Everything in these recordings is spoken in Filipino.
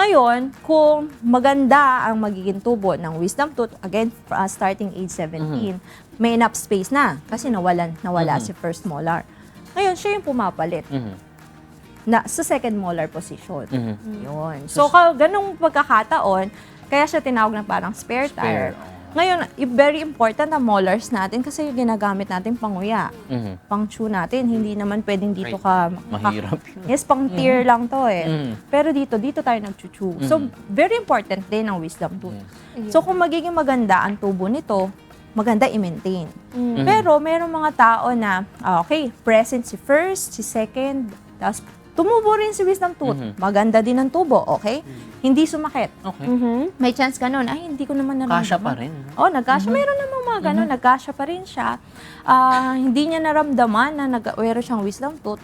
Ngayon, kung maganda ang magiging tubo ng wisdom tooth, again, uh, starting age 17, may enough space na kasi nawalan, nawala Mhm. si first molar. Ngayon, siya yung pumapalit Mhm. na sa second molar position. Mhm. Yun. So, ka, ganong pagkakataon, kaya siya tinawag na parang spare tire. Spare. Ngayon, very important ang molars natin kasi yung ginagamit natin panguya, Mhm. pang chew natin. Hindi naman pwedeng dito ka... Mahirap. Yes, pang tear lang to eh. Mhm. Pero dito, dito tayo nag-chew. So, very important din ang wisdom tooth. So, kung magiging maganda ang tubo nito, maganda i-maintain. Mhm. Pero, merong mga tao na, ah, okay, present si first, si second, tapos tumubo rin si wisdom tooth. Mhm. Maganda din ang tubo, okay? Hindi sumakit. Okay. Mhm. May chance ganun, ay, hindi ko naman naramdaman. Kasya pa rin. Oh, nagkasya. Meron namang mga ganun, nagkasya pa rin siya. Ah, hindi niya naramdaman na nag-aware siyang wisdom tooth.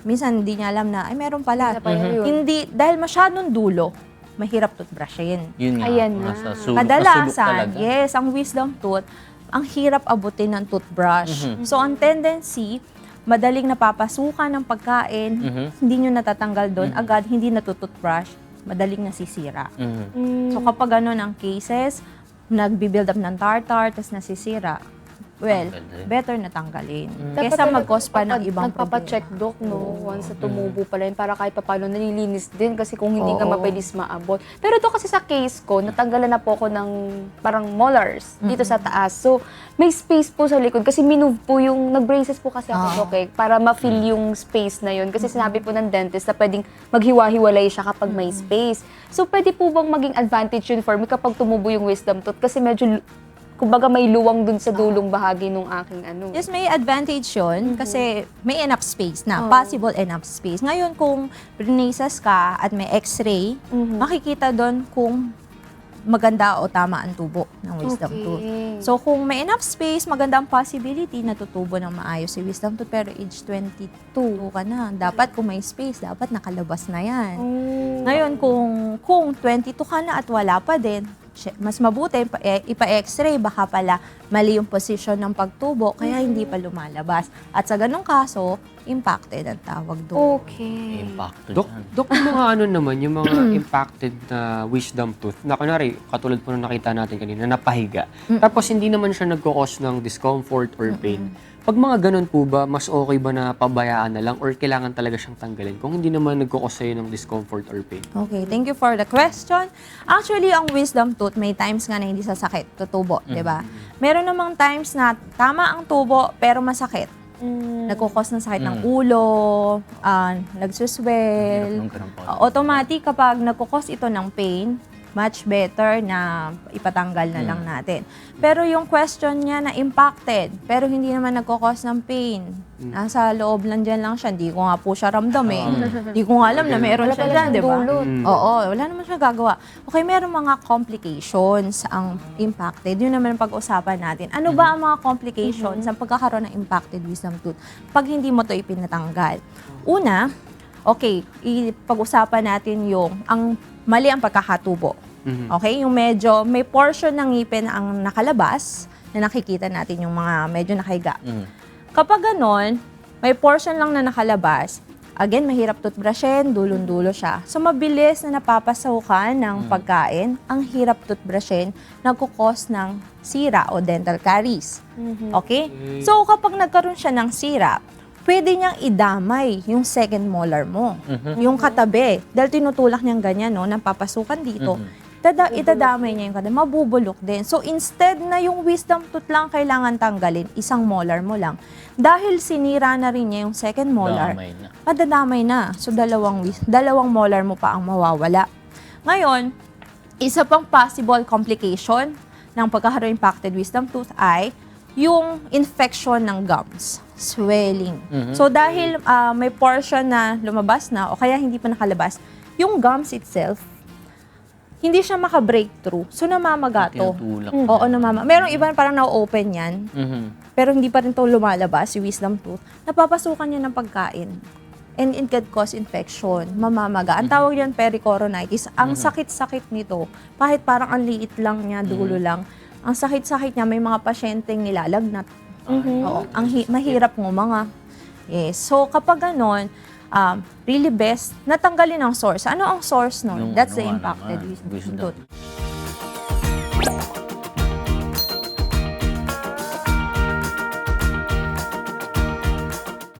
Minsan hindi niya alam na, ay, meron pala. Isa pa yun. Hindi, dahil masyadong dulo, mahirap toothbrushin. Yun nga. Ayan na. nasa sulok, Kadalasan, talaga. yes, ang wisdom tooth, ang hirap abutin ng toothbrush. Mhm. So, ang tendency, madaling napapasukan ng pagkain, Mhm. hindi nyo natatanggal doon, agad hindi natutoothbrush, madaling nasisira. Mhm. Mm. So, kapag ano ang cases, nagbi-build up ng tartar, tapos nasisira, well, Tanggalin. better na tanggalin. Mm. Kesa mag-cause pa ng ibang Nagpapacheck problema. doc, no? Once na tumubo pala yun, para kahit papano nalilinis din kasi kung hindi ka Oo. mapabilis maabot. Pero ito kasi sa case ko, natanggalan na po ako ng parang molars dito sa taas. So, may space po sa likod kasi minove po yung, nag-braces po kasi ako, Ah. okay, para ma-fill yung space na yun. Kasi sinabi po ng dentist na pwedeng maghiwa-hiwalay siya kapag may space. So, pwede po bang maging advantage yun for me kapag tumubo yung wisdom tooth? Kasi medyo, kumbaga may luwang dun sa dulong bahagi nung aking ano. Yes, may advantage yun kasi may enough space na, Oo. possible enough space. Ngayon, kung brinasas ka at may x-ray, Mhm. makikita doon kung maganda o tama ang tubo ng wisdom Okay. tooth. So, kung may enough space, maganda ang possibility na tutubo ng maayos si wisdom tooth. Pero age 22 ka na. Dapat kung may space, dapat nakalabas na yan. Oh. Ngayon, kung, kung 22 ka na at wala pa din, mas mabuti eh, ipa-x-ray, baka pala mali yung position ng pagtubo, kaya hindi pa lumalabas. At sa ganong kaso, impacted ang tawag doon. Okay. Impact Dok, dyan. dok, yung mga ano naman, yung mga impacted na wisdom tooth, na kunwari, katulad po na nakita natin kanina, napahiga. Tapos hindi naman siya nagkakos ng discomfort or pain. Pag mga ganun po ba, mas okay ba na pabayaan na lang or kailangan talaga siyang tanggalin kung hindi naman nagkakos sa'yo ng discomfort or pain? Okay, thank you for the question. Actually, ang wisdom tooth, may times nga na hindi sasakit, tutubo, di ba? Meron namang times na tama ang tubo, pero masakit. Mm. Nagkukos ng sakit ng Mm. ulo, uh, Hirap nagsuswell. nung ganun pa. Uh, automatic kapag nagkukos ito ng pain, much better na ipatanggal na lang natin. Pero yung question niya na impacted, pero hindi naman nagkukos ng pain. Nasa loob lang dyan lang siya. Hindi ko nga po siya ramdam eh. Hindi ko nga alam na meron siya dyan, di ba? dulot. Mm. Oo, wala naman siya gagawa. Okay, meron mga complications ang impacted. Yun naman ang pag-usapan natin. Ano ba ang mga complications ang pagkakaroon ng impacted wisdom tooth pag hindi mo to ipinatanggal? Una, okay, ipag-usapan natin yung ang mali ang pagkakatubo. Mhm. Okay, yung medyo may portion ng ngipin ang nakalabas na nakikita natin yung mga medyo nakahiga. Mhm. Kapag ganon, may portion lang na nakalabas, again, mahirap toothbrushin, dulon-dulo siya. So, mabilis na napapasukan ng pagkain, ang hirap toothbrushin, nagkukos ng sira o dental caries. Okay? So, kapag nagkaroon siya ng sira, pwede niyang idamay yung second molar mo, yung katabi. Dahil tinutulak niyang ganyan, no, napapasukan dito. Tada, itadamay niya yung katabi, mabubulok din. So, instead na yung wisdom tooth lang kailangan tanggalin, isang molar mo lang. Dahil sinira na rin niya yung second molar, Damay na. madadamay na. So, dalawang, dalawang molar mo pa ang mawawala. Ngayon, isa pang possible complication ng pagkakaroon impacted wisdom tooth ay yung infection ng gums, swelling. Mhm. So, dahil ah, may portion na lumabas na o kaya hindi pa nakalabas, yung gums itself, hindi siya maka-breakthrough. So, namamaga to. Tinutulak. Oo, namama. Merong iba parang na-open yan, Mhm. pero hindi pa rin to lumalabas, si wisdom tooth, napapasukan niya ng pagkain. And it can cause infection, mamamaga. Ang tawag yan pericoronitis. Ang sakit-sakit nito, kahit parang ang liit lang niya, dulo lang, ang sakit-sakit niya, may mga pasyenteng nilalagnat. Oo, ang hi- mahirap ngumanga. Yes. So, kapag ganon, um, really best natanggalin ang source. Ano ang source nun? Yung That's ano the nga impacted naman, wisdom wisdom.